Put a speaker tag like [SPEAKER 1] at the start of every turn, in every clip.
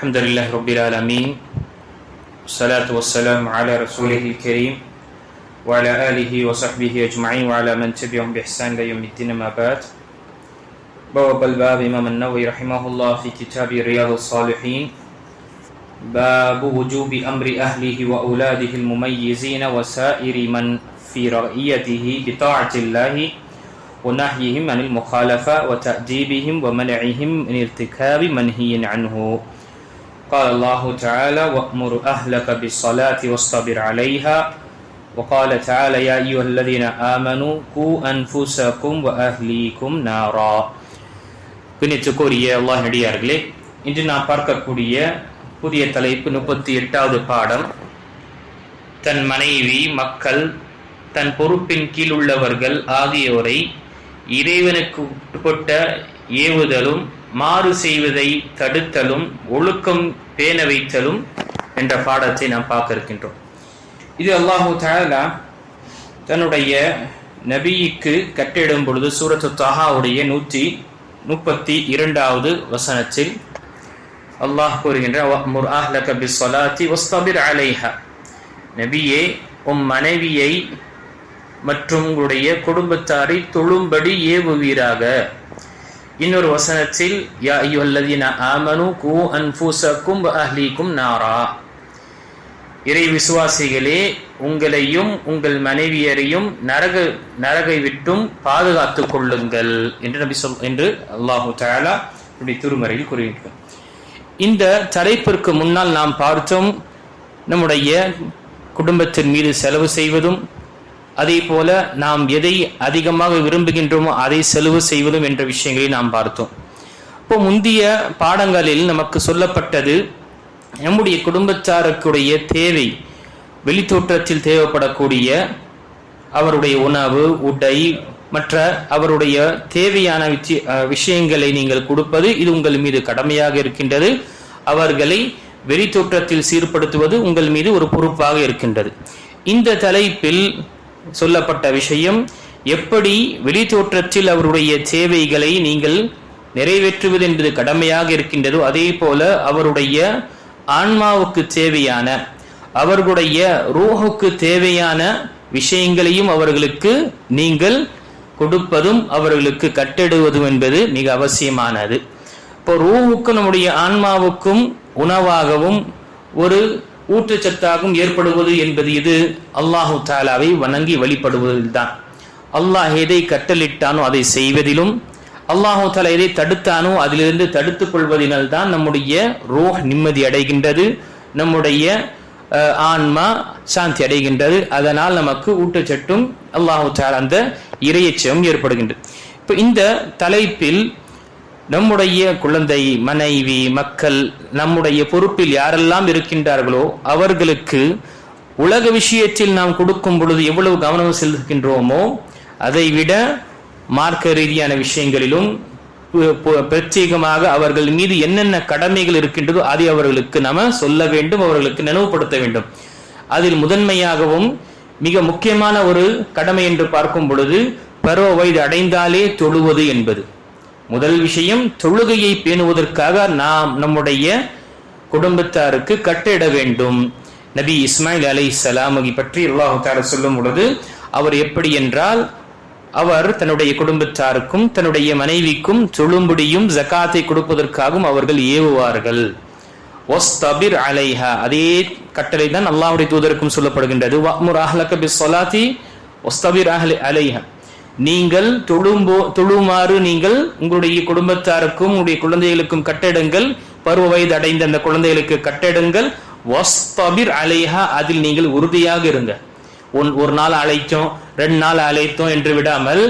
[SPEAKER 1] الحمد لله رب العالمين والصلاة والسلام على رسوله الكريم وعلى آله وصحبه أجمعين وعلى من تبعهم بإحسان إلى يوم الدين ما بعد بواب الباب إمام النووي رحمه الله في كتاب رياض الصالحين باب وجوب أمر أهله وأولاده المميزين وسائر من في رعيته بطاعة الله ونهيهم عن المخالفة وتأديبهم ومنعهم من ارتكاب منهي عنه قال الله تعالى وأمر أهلك بالصلاة واصطبر عليها وقال تعالى يا أيها الذين آمنوا قوا أنفسكم وأهليكم نارا பின்னிச்சுக்குரிய அல்லாஹ் நடிகார்களே இன்று நாம் பார்க்கக்கூடிய புதிய தலைப்பு முப்பத்தி எட்டாவது பாடம் தன் மனைவி மக்கள் தன் பொறுப்பின் கீழ் உள்ளவர்கள் ஆகியோரை இறைவனுக்கு உட்பட்ட ஏவுதலும் மாறு செய்வதை தடுத்தலும் ஒழுக்கம் பேண வைத்தலும் என்ற பாடத்தை நாம் பார்க்க இருக்கின்றோம். இது அல்லாஹூ தாலா தன்னுடைய நபிக்கு கட்டிடும் பொழுது சூரத்து தஹாவுடைய நூற்றி முப்பத்தி இரண்டாவது வசனத்தில் அல்லாஹ் கூறுகின்ற நபியே உம் மனைவியை மற்றும் உங்களுடைய குடும்பத்தாரை தொழும்படி ஏவுவீராக. இன்னொரு வசனத்தில் யா ஐயுல்லதீன ஆமனு கூ அன்ஃபூசக்கும் அஹ்லீக்கும் நாரா. இறை விசுவாசிகளே உங்களையும் உங்கள் மனைவியரையும் நரக நரகை விட்டும் பாதுகாத்துக் கொள்ளுங்கள் என்று நபி சொல் என்று அல்லாஹு தாலா திருமறையில் கூறுகின்றோம் இந்த தலைப்பிற்கு முன்னால் நாம் பார்த்தோம் நம்முடைய குடும்பத்தின் மீது செலவு செய்வதும் அதே போல நாம் எதை அதிகமாக விரும்புகின்றோமோ அதை செலவு செய்வதும் என்ற விஷயங்களை நாம் பார்த்தோம். இப்போ முந்தைய பாடங்களில் நமக்கு சொல்லப்பட்டது நம்முடைய குடும்பத்தாருக்குடைய தேவை வெளித்தோற்றத்தில் தேவைப்படக்கூடிய அவருடைய உணவு உடை மற்ற அவருடைய தேவையான விஷயங்களை நீங்கள் கொடுப்பது இது உங்கள் மீது கடமையாக இருக்கின்றது. அவர்களை வெளித்தோற்றத்தில் சீர்படுத்துவது உங்கள் மீது ஒரு பொறுப்பாக இருக்கின்றது. இந்த தலைப்பில் சொல்லப்பட்ட விஷயம். எப்படி வெளித்தோற்றத்தில் அவருடைய சேவைகளை நீங்கள் நிறைவேற்றுவது என்பது கடமையாக இருக்கின்றதோ அதே போல அவருடைய ஆன்மாவுக்கு தேவையான அவர்களுடைய ரூஹுக்கு தேவையான விஷயங்களையும் அவர்களுக்கு நீங்கள் கொடுப்பதும் அவர்களுக்கு கட்டிடுவதும் என்பது மிக அவசியமானது. இப்போ ரூஹுக்கும் நம்முடைய ஆன்மாவுக்கும் உணவாகவும் ஒரு ஊட்டச்சத்தாகவும் ஏற்படுவது என்பது இது அல்லாஹு தாலாவை வணங்கி வழிபடுவதில் தான் அல்லாஹ் எதை கட்டளிட்டானோ அதை செய்வதிலும் அல்லாஹு தாலா எதை தடுத்தானோ அதிலிருந்து தடுத்துக் கொள்வதனால் தான் நம்முடைய ரோஹ் நிம்மதி அடைகின்றது நம்முடைய ஆன்மா சாந்தி அடைகின்றது. அதனால் நமக்கு ஊட்டச்சட்டும் அல்லாஹு தாலா அந்த இறையச்சம் ஏற்படுகின்றது. இப்போ இந்த தலைப்பில் நம்முடைய குழந்தை மனைவி மக்கள் நம்முடைய பொறுப்பில் யாரெல்லாம் இருக்கின்றார்களோ அவர்களுக்கு உலக விஷயத்தில் நாம் கொடுக்கும் பொழுது எவ்வளவு கவனம் செலுத்துகின்றோமோ அதை விட மார்க்க ரீதியான விஷயங்களிலும் பிரத்யேகமாக அவர்கள் மீது என்னென்ன கடமைகள் இருக்கின்றதோ அதை அவர்களுக்கு நாம சொல்ல வேண்டும் அவர்களுக்கு நினைவுபடுத்த வேண்டும். அதில் முதன்மையாகவும் மிக முக்கியமான ஒரு கடமை என்று பார்க்கும் பொழுது பருவ வயது அடைந்தாலே தொழுவது என்பது. முதல் விஷயம் தொழுகையை பேணுவதற்காக நாம் நம்முடைய குடும்பத்தாருக்கு கட்டிட வேண்டும். நபி இஸ்மாயில் அலை சலாமகி பற்றி அல்லாஹால சொல்லும் பொழுது அவர் எப்படி என்றால் அவர் தன்னுடைய குடும்பத்தாருக்கும் தன்னுடைய மனைவிக்கும் தொழும்படியும் ஜக்காத்தை கொடுப்பதற்காகவும் அவர்கள் ஏவுவார்கள். ஒஸ்தபிர் அலைஹா அதே கட்டளை தான் அல்லாஹுடைய தூதருக்கும் சொல்லப்படுகின்றது. வக்முர் அஹ்லக பி சொலாத்தி ஒஸ்தபிர் அஹ்லி அலைஹா. நீங்கள் தொழும்போ தொழுமாறு நீங்கள் உங்களுடைய குடும்பத்தாருக்கும் உங்களுடைய குழந்தைகளுக்கும் கட்டிடங்கள். பருவ வயது அடைந்த அந்த குழந்தைகளுக்கு கட்டிடங்கள். வஸ்தபிர் அலைஹா அதில் நீங்கள் உறுதியாக இருங்க. ஒன் ஒரு நாள் அழைத்தோம் ரெண்டு நாள் அழைத்தோம் என்று விடாமல்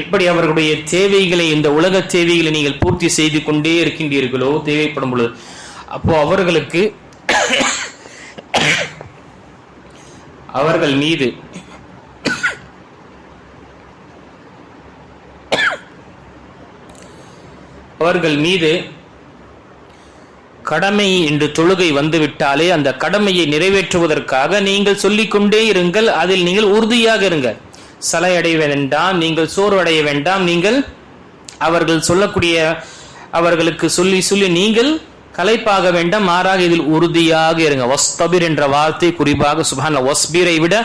[SPEAKER 1] எப்படி அவர்களுடைய தேவைகளை இந்த உலக தேவைகளை நீங்கள் பூர்த்தி செய்து கொண்டே இருக்கின்றீர்களோ தேவைப்படும் பொழுது. அப்போ அவர்களுக்கு அவர்கள் மீது அவர்கள் மீது கடமை என்று தொழுகை வந்துவிட்டாலே அந்த கடமையை நிறைவேற்றுவதற்காக நீங்கள் சொல்லிக்கொண்டே இருங்கள். அதில் நீங்கள் உறுதியாக இருங்கள். சலை அடைய வேண்டாம் நீங்கள் சோர்வடைய வேண்டாம். நீங்கள் அவர்கள் சொல்லக்கூடிய அவர்களுக்கு சொல்லி சொல்லி நீங்கள் கலைப்பாக வேண்டாம். மாறாக இதில் உறுதியாக இருங்க ஒஸ்தபிர் என்ற வார்த்தை குறிப்பாக சுபான் ஒஸ்பீரை விட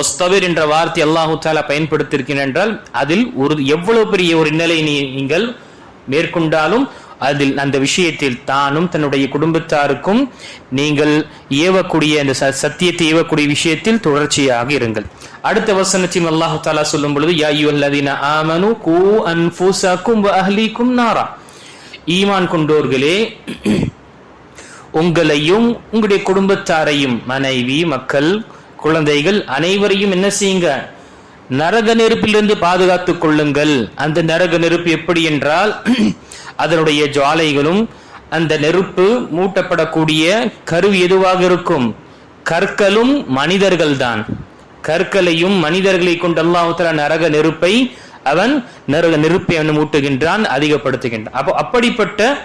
[SPEAKER 1] ஒஸ்தபிர் என்ற வார்த்தை அல்லாஹு தாலா பயன்படுத்தியிருக்கிறேன் என்றால் அதில் உறுதி எவ்வளவு பெரிய ஒரு நிலை நீங்கள் மேற்கொண்டாலும் அதில் அந்த விஷயத்தில் தானும் தன்னுடைய குடும்பத்தாருக்கும் நீங்கள் ஏவக்கூடிய அந்த ச- சத்தியத்தை ஏவக்கூடிய விஷயத்தில் தொடர்ச்சியாக இருங்கள். அடுத்த வசனத்தில் அல்லாஹு தாலா சொல்லும் பொழுது யா அய்யுஹல்லதீன ஆமனு கூ அன்ஃபுஸக்கும் வ நாரா. ஈமான் கொண்டோர்களே உங்களையும் உங்களுடைய குடும்பத்தாரையும் மனைவி மக்கள் குழந்தைகள் அனைவரையும் என்ன செய்யுங்க? நரக நெருப்பிலிருந்து பாதுகாத்துக் கொள்ளுங்கள். அந்த நரக நெருப்பு எப்படி என்றால் அதனுடைய ஜுவாலைகளும் அந்த நெருப்பு மூட்டப்படக்கூடிய கருவி எதுவாக இருக்கும்? கற்களும் மனிதர்கள்தான். கற்களையும் மனிதர்களை கொண்டு அல்லாஹ் நரக நெருப்பை அவன் நரக நெருப்பை அவன் மூட்டுகின்றான் அதிகப்படுத்துகின்றான். அப்போ அப்படிப்பட்ட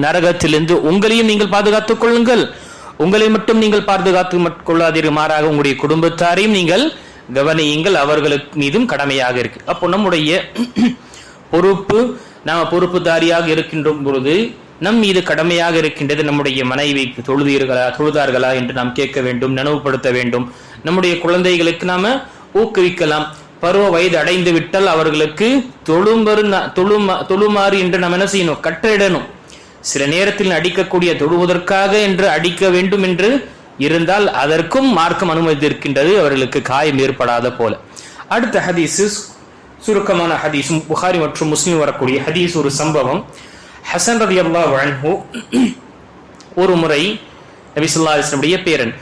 [SPEAKER 1] நரகத்திலிருந்து உங்களையும் நீங்கள் பாதுகாத்துக் கொள்ளுங்கள். உங்களை மட்டும் நீங்கள் பாதுகாத்து கொள்ளாதீர்கள் மாறாக உங்களுடைய குடும்பத்தாரையும் நீங்கள் கவனியுங்கள் அவர்களுக்கு மீதும் கடமையாக இருக்கு. அப்போ நம்முடைய பொறுப்பு நாம பொறுப்புதாரியாக இருக்கின்ற பொழுது நம் மீது கடமையாக இருக்கின்றது நம்முடைய மனைவி தொழுதீர்களா தொழுதார்களா என்று நாம் கேட்க வேண்டும் நினைவுபடுத்த வேண்டும். நம்முடைய குழந்தைகளுக்கு நாம ஊக்குவிக்கலாம். பருவ வயது அடைந்து விட்டால் அவர்களுக்கு தொழும்பரு தொழுமா தொழுமாறு என்று நாம் என்ன செய்யணும்? கட்டளிடணும் சில நேரத்தில் அடிக்கக்கூடிய தொழுவதற்காக என்று அடிக்க வேண்டும் என்று இருந்தால் அதற்கும் மார்க்கம் அனுமதி இருக்கின்றது அவர்களுக்கு காயம் ஏற்படாத போல. அடுத்த ஹதீஸ் சுருக்கமான ஹதீஸ் புகாரி மற்றும் முஸ்லீம் வரக்கூடிய ஹதீஸ் ஒரு சம்பவம். ஹசன் ரதி வழங்கு ஒரு முறை நபிசுல்லா இஸ்லமுடைய பேரன்.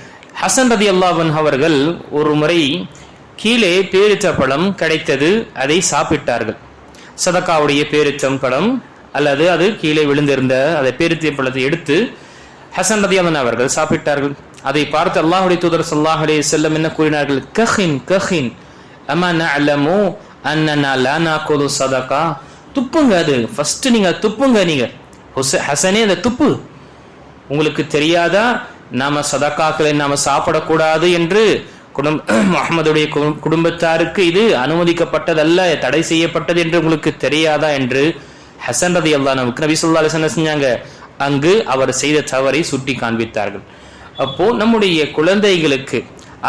[SPEAKER 1] ஹசன் ரதி அல்லாவன் அவர்கள் ஒரு முறை கீழே பேரிச்சப்பழம் கிடைத்தது அதை சாப்பிட்டார்கள். சதக்காவுடைய பேரிச்சம் பழம் அல்லது அது கீழே விழுந்திருந்த அதை பேரிச்ச பழத்தை எடுத்து ஹசன் ரதி அவர்கள் சாப்பிட்டார்கள். அதை பார்த்து அல்லாஹுடைய தூதர் சல்லாஹ் அலே செல்லம் என்ன கூறினார்கள்? கஹின் கஹின் அம்மா நஅலமு அன்னனா லானா கோலு சதாக்கா துப்புங்க அது. ஃபர்ஸ்ட் நீங்க துப்புங்க நீங்க. ஹசனே அந்த துப்பு. உங்களுக்கு தெரியாதா? நாம சதக்காக்களை நாம சாப்பிடக்கூடாது என்று குடும்ப முகமதுடைய குடும்பத்தாருக்கு இது அனுமதிக்கப்பட்டதல்ல தடை செய்யப்பட்டது என்று உங்களுக்கு தெரியாதா என்று ஹசன் ரதி அல்லா நமக்கு நபி சொல்லா செஞ்சாங்க? அங்கு அவர் செய்த தவறை சுட்டி காண்பித்தார்கள் அப்போ நம்முடைய குழந்தைகளுக்கு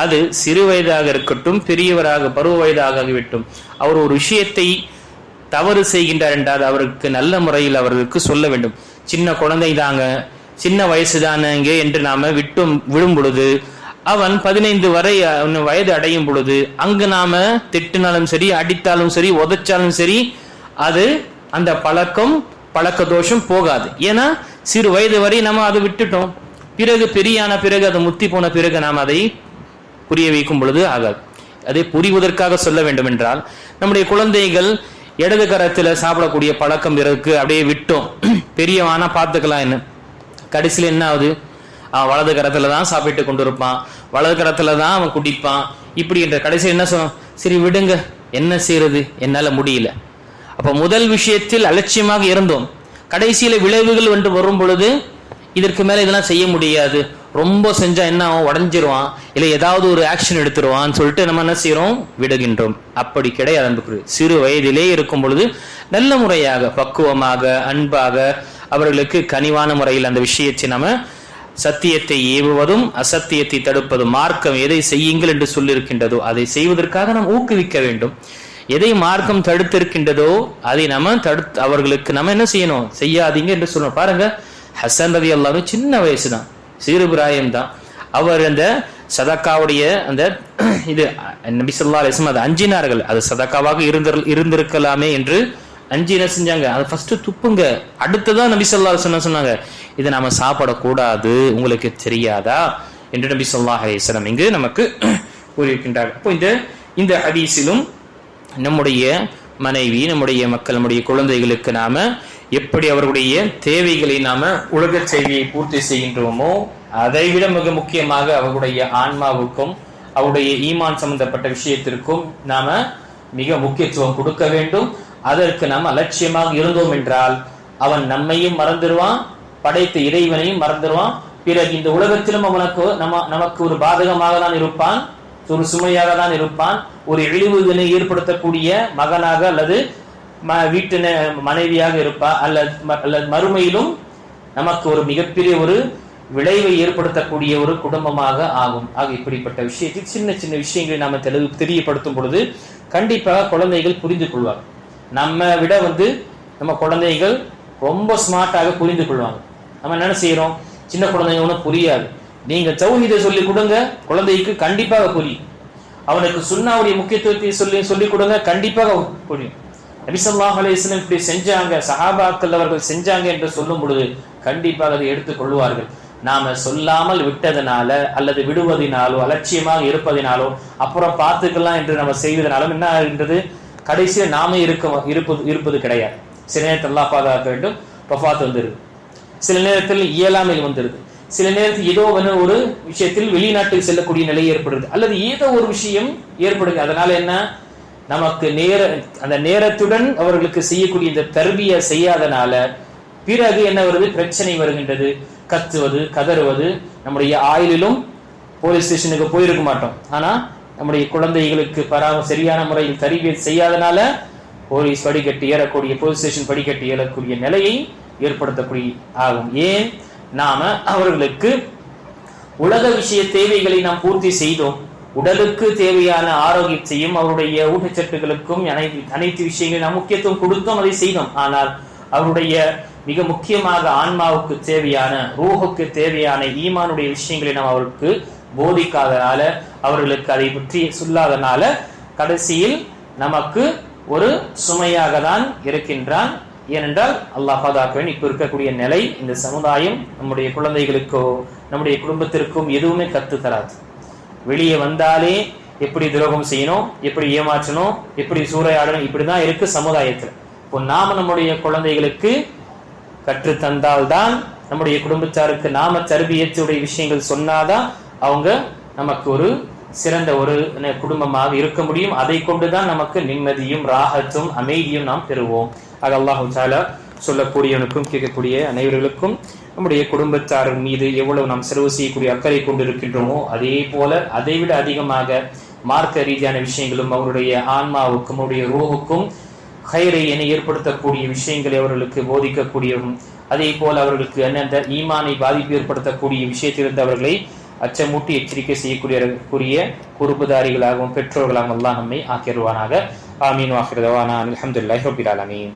[SPEAKER 1] அது சிறு வயதாக இருக்கட்டும் பெரியவராக பருவ வயதாக ஆகிவிட்டும். அவர் ஒரு விஷயத்தை தவறு செய்கின்றார் என்றால் அவருக்கு நல்ல முறையில் அவர்களுக்கு சொல்ல வேண்டும். சின்ன குழந்தை தாங்க சின்ன வயசு தானங்க என்று நாம விட்டும் விடும் பொழுது அவன் பதினைந்து வரை அவன் வயது அடையும் பொழுது அங்கு நாம திட்டினாலும் சரி அடித்தாலும் சரி உதைச்சாலும் சரி அது அந்த பழக்கம் பழக்க தோஷம் போகாது. ஏன்னா சிறு வயது வரை நம்ம அதை விட்டுட்டோம். பிறகு பெரியான பிறகு அது முத்தி போன பிறகு நாம் அதை புரிய வைக்கும் பொழுது ஆகாது. அதை புரிவதற்காக சொல்ல வேண்டும் என்றால் நம்முடைய குழந்தைகள் இடது கரத்தில் சாப்பிடக்கூடிய பழக்கம் இருக்கு அப்படியே விட்டோம். பெரியவானா பார்த்துக்கலாம் என்ன? கடைசியில் என்ன ஆகுது? அவன் வலது கரத்துல தான் சாப்பிட்டு கொண்டு இருப்பான் வலது கரத்துல தான் அவன் குடிப்பான். இப்படி என்ற கடைசியில் என்ன சொல் சரி விடுங்க. என்ன செய்யறது என்னால முடியல. அப்ப முதல் விஷயத்தில் அலட்சியமாக இருந்தோம். கடைசியில விளைவுகள் என்று வரும் பொழுது இதற்கு மேலே இதெல்லாம் செய்ய முடியாது. ரொம்ப செஞ்சா என்ன ஆகும்? உடஞ்சிருவான். இல்லை ஏதாவது ஒரு ஆக்ஷன் எடுத்துருவான்னு சொல்லிட்டு நம்ம என்ன செய்யறோம் விடுகின்றோம். அப்படி கிடையாது அன்புக்குரிய. சிறு வயதிலே இருக்கும் பொழுது நல்ல முறையாக பக்குவமாக அன்பாக அவர்களுக்கு கனிவான முறையில் அந்த விஷயத்தை நம்ம சத்தியத்தை ஏவுவதும் அசத்தியத்தை தடுப்பதும் மார்க்கம் எதை செய்யுங்கள் என்று சொல்லியிருக்கின்றதோ அதை செய்வதற்காக நாம் ஊக்குவிக்க வேண்டும். எதை மார்க்கம் தடுத்திருக்கின்றதோ அதை நம்ம தடுத்து அவர்களுக்கு நம்ம என்ன செய்யணும்? செய்யாதீங்க என்று சொல்லணும். பாருங்க ஹசன் ரவி அல்லாமே சின்ன வயசு தான் சீருபிராயம் தான். அவர் அந்த சதக்காவுடைய அந்த இது நபி சொல்லா அலிஸ்லம் அது அஞ்சினார்கள். அது சதக்காவாக இருந்திரு இருந்திருக்கலாமே என்று அஞ்சு என்ன செஞ்சாங்க. அதை ஃபர்ஸ்ட் துப்புங்க. அடுத்ததான் நபி சொல்லா சொன்ன சொன்னாங்க. இதை நாம சாப்பிடக்கூடாது. உங்களுக்கு தெரியாதா? என்று நபி சொல்லா அலிஸ்லம் இங்கு நமக்கு கூறியிருக்கின்றார்கள். அப்போ இந்த இந்த ஹதீஸிலும் நம்முடைய மனைவி நம்முடைய மக்கள் நம்முடைய குழந்தைகளுக்கு நாம எப்படி அவர்களுடைய தேவைகளை நாம உலக செய்தியை பூர்த்தி செய்கின்றோமோ அதைவிட மிக முக்கியமாக அவர்களுடைய ஆன்மாவுக்கும் அவருடைய ஈமான் சம்பந்தப்பட்ட விஷயத்திற்கும் நாம மிக முக்கியத்துவம் கொடுக்க வேண்டும். அதற்கு நாம் அலட்சியமாக இருந்தோம் என்றால் அவன் நம்மையும் மறந்துடுவான் படைத்த இறைவனையும் மறந்துடுவான். பிறகு இந்த உலகத்திலும் அவனுக்கு நம்ம நமக்கு ஒரு பாதகமாக தான் இருப்பான் ஒரு சுமையாக தான் இருப்பான் ஒரு இழிவுகளை ஏற்படுத்தக்கூடிய மகனாக அல்லது வீட்டு மனைவியாக இருப்பா அல்லது ம- அல்லது மறுமையிலும் நமக்கு ஒரு மிகப்பெரிய ஒரு விளைவை ஏற்படுத்தக்கூடிய ஒரு குடும்பமாக ஆகும். ஆக இப்படிப்பட்ட விஷயத்தில் சின்ன சின்ன விஷயங்களை நாம தெளிவு தெரியப்படுத்தும் பொழுது கண்டிப்பாக குழந்தைகள் புரிந்து கொள்வாங்க. நம்ம விட வந்து நம்ம குழந்தைகள் ரொம்ப ஸ்மார்ட்டாக புரிந்து கொள்வாங்க. நம்ம என்ன செய்யறோம் சின்ன குழந்தைங்க ஒன்றும் புரியாது. நீங்க தௌஹீதை சொல்லி கொடுங்க குழந்தைக்கு கண்டிப்பாக புரியும். அவனுக்கு சுண்ணாவுடைய முக்கியத்துவத்தை சொல்லி சொல்லிக் கொடுங்க கண்டிப்பாக புரியும். நபிசல்லாஹ் அலையம் இப்படி செஞ்சாங்க சஹாபாக்கள் அவர்கள் செஞ்சாங்க என்று சொல்லும் பொழுது கண்டிப்பாக அதை எடுத்துக் கொள்வார்கள். நாம சொல்லாமல் விட்டதனால அல்லது விடுவதினாலோ அலட்சியமாக இருப்பதினாலோ அப்புறம் பார்த்துக்கலாம் என்று நம்ம செய்வதனாலும் என்ன ஆகின்றது? கடைசியில் நாமே இருக்க இருப்பது இருப்பது கிடையாது. சில நேரத்தில் அல்லா பாதுகாக்க வேண்டும் பஃபாத் வந்துருது. சில நேரத்தில் இயலாமை வந்துருது. சில நேரத்தில் ஏதோ வந்து ஒரு விஷயத்தில் வெளிநாட்டுக்கு செல்லக்கூடிய நிலை ஏற்படுது. அல்லது ஏதோ ஒரு விஷயம் ஏற்படுது. அதனால என்ன? நமக்கு நேர அந்த நேரத்துடன் அவர்களுக்கு செய்யக்கூடிய இந்த தர்பிய செய்யாதனால பிறகு என்ன வருது? பிரச்சனை வருகின்றது. கத்துவது கதறுவது நம்முடைய ஆயுளிலும் போலீஸ் ஸ்டேஷனுக்கு போயிருக்க மாட்டோம். ஆனா நம்முடைய குழந்தைகளுக்கு பராம சரியான முறையில் தரிவியல் செய்யாதனால போலீஸ் படிக்கட்டு ஏறக்கூடிய போலீஸ் ஸ்டேஷன் படிக்கட்டு ஏறக்கூடிய நிலையை ஏற்படுத்தக்கூடிய ஆகும். ஏன்? நாம அவர்களுக்கு உலக விஷய தேவைகளை நாம் பூர்த்தி செய்தோம். உடலுக்கு தேவையான ஆரோக்கியத்தையும் அவருடைய ஊட்டச்சத்துக்களுக்கும் அனைத்து அனைத்து விஷயங்களையும் நாம் முக்கியத்துவம் கொடுத்தோம் அதை செய்தோம். ஆனால் அவருடைய மிக முக்கியமாக ஆன்மாவுக்கு தேவையான ரூஹுக்கு தேவையான ஈமானுடைய விஷயங்களை நாம் அவருக்கு போதிக்காதனால அவர்களுக்கு அதை பற்றி சொல்லாதனால கடைசியில் நமக்கு ஒரு சுமையாக தான் இருக்கின்றான். ஏனென்றால் அல்லாஹ் பாதாக்குவேன் இப்ப இருக்கக்கூடிய நிலை இந்த சமுதாயம் நம்முடைய குழந்தைகளுக்கோ நம்முடைய குடும்பத்திற்கும் எதுவுமே கத்து தராது வெளியே வந்தாலே எப்படி துரோகம் செய்யணும் எப்படி ஏமாற்றணும் எப்படி சூறையாடணும் இப்படிதான் இருக்கு சமுதாயத்தில். இப்போ நாம நம்முடைய குழந்தைகளுக்கு கற்று தந்தால்தான் நம்முடைய குடும்பத்தாருக்கு நாம தருபியத்துடைய விஷயங்கள் சொன்னாதான் அவங்க நமக்கு ஒரு சிறந்த ஒரு குடும்பமாக இருக்க முடியும். அதை கொண்டுதான் நமக்கு நிம்மதியும் ராகத்தும் அமைதியும் நாம் பெறுவோம். ஆக அல்லாஹு சொல்லக்கூடியவனுக்கும் கேட்கக்கூடிய அனைவர்களுக்கும் நம்முடைய குடும்பத்தார் மீது எவ்வளவு நாம் செலவு செய்யக்கூடிய அக்கறை கொண்டிருக்கின்றோமோ அதே போல அதைவிட அதிகமாக மார்க்க ரீதியான விஷயங்களும் அவருடைய ஆன்மாவுக்கும் அவருடைய ரூஹுக்கும் ஹைரை என ஏற்படுத்தக்கூடிய விஷயங்களை அவர்களுக்கு போதிக்கக்கூடியவும் அதே போல அவர்களுக்கு அந்தந்த ஈமானை பாதிப்பு ஏற்படுத்தக்கூடிய விஷயத்திலிருந்து அவர்களை அச்சமூட்டி எச்சரிக்கை செய்யக்கூடிய குறுப்புதாரிகளாகவும் பெற்றோர்களாகவும் எல்லாம் நம்மை ஆக்கிடுவானாக ஆமீன் வாக்கிரதவானா அலமதுல்லாஹ் ரபில்